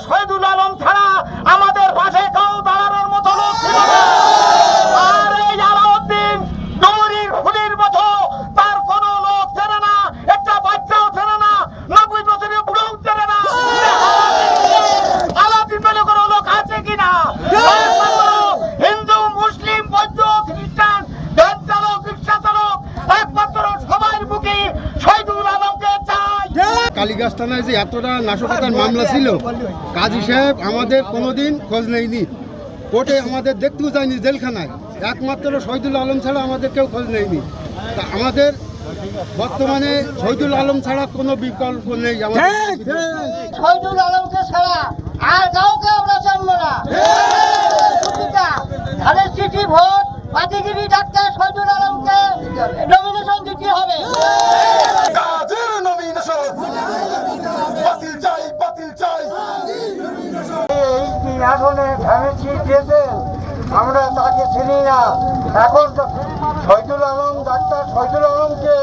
শহীদুর থানায় যে এতটা নাশকতার মামলা ছিল কাজী সাহেব আমাদের কোনোদিন খোঁজ নেয়নি। কোর্টে আমাদের দেখতেও যায়নি জেলখানায়। একমাত্র শহীদুল আলম ছাড়া আমাদের কেউ খোঁজ নেয়নি। তা আমাদের বর্তমানে শহীদুল আলম ছাড়া কোনো বিকল্প নেই আমাদের শহীদুল আলমকে ছাড়া আর কাউকে আমরা জানব না। ধানের চিঠি ভোট পাতিগিরি ডাক্তার শহীদুল আলমকে নমিনেশন দিতে হবে। ধানের চিঠি দিয়েছেন আমরা তাকে চিনি না। এখন শহীদুল আলম, ডাক্তার শহীদুল আলমকে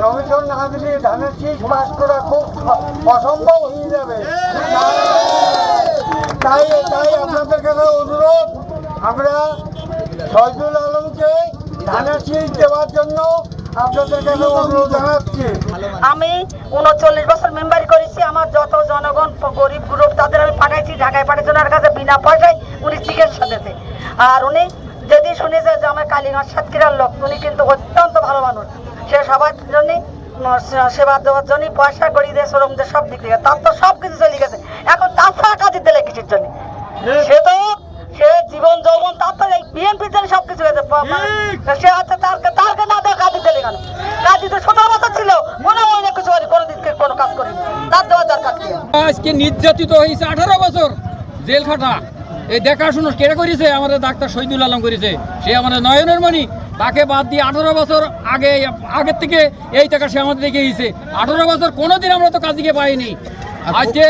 নমিনেশন না দিলে ধানের চিঠ পাস করা খুব অসম্ভব হয়ে যাবে। তাই তাই আপনাদের কাছে অনুরোধ, আমরা শহীদুল আলমকে ধানের চিঠ দেওয়ার জন্য আপনাদের কাছে অনুরোধ জানাচ্ছি। আমি উনচল্লিশ বছর মেম্বারি করেছি। বিনা পয়সায় উনি চিকিৎসা দিতে আর উনি যদি শুনেছে যে আমার কালীগঞ্জ সাতক্ষীরার লোক উনি কিন্তু অত্যন্ত ভালো মানুষ। সে সবার জন্য সেবা দেওয়ার জন্য পয়সা করি দিয়ে শ্রমদের সব দিক থেকে তার তো সব কিছু চলে গেছে। এখন তার ছাড়া কাজে দিলে কিছুর জন্য? সে তো সে জীবন যৌবন তার তো এই বিএনপির জন্য সব কিছু হয়েছে। সে আছে তারকে তারকে না দেওয়া কাজে দিলে কেন? কাজী তো সতেরো বছর ছিল মনে হয় কিছু কিছু কোনো দিন কোনো কাজ করিনি। তার দেওয়ার দরকার আজকে নির্যাতিত হয়েছে আঠারো বছর। জেল খাটা। এই দেখাশুনো কেড়ে করেছে? আমাদের ডাক্তার শহীদুল আলম করেছে। সে আমাদের নয়নের মণি। তাকে বাদ দিয়ে আঠারো বছর আগে আগের থেকে এই টাকা সে আমাদের দেখে গেছে আঠারো বছর কোনোদিন আমরা তো কাজীকে পাইনি। আজকে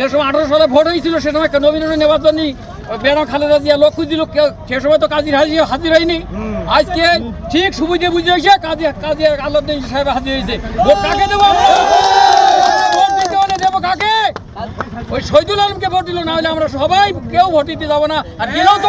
যে সময় আঠারো সালে ভোট হয়েছিল সে সময় নবীন জন্য বেনা খালেদা জিয়া লোক খুঁজছিল। সে সময় তো কাজীর হাজির হাজির হয়নি। আজকে ঠিক সুবিধে বুঝে হয়েছে কাজী কাজী আল্লাহ সাহেব হাজির হয়েছে। ভোট কাকে দেবো আমরা ভোট দিতে হলে দেবো কাকে ওই শহীদুল আলমকে ভোট দিল না হলে আমরা সবাই কেউ ভোট দিতে যাব না। আর গেলেও তো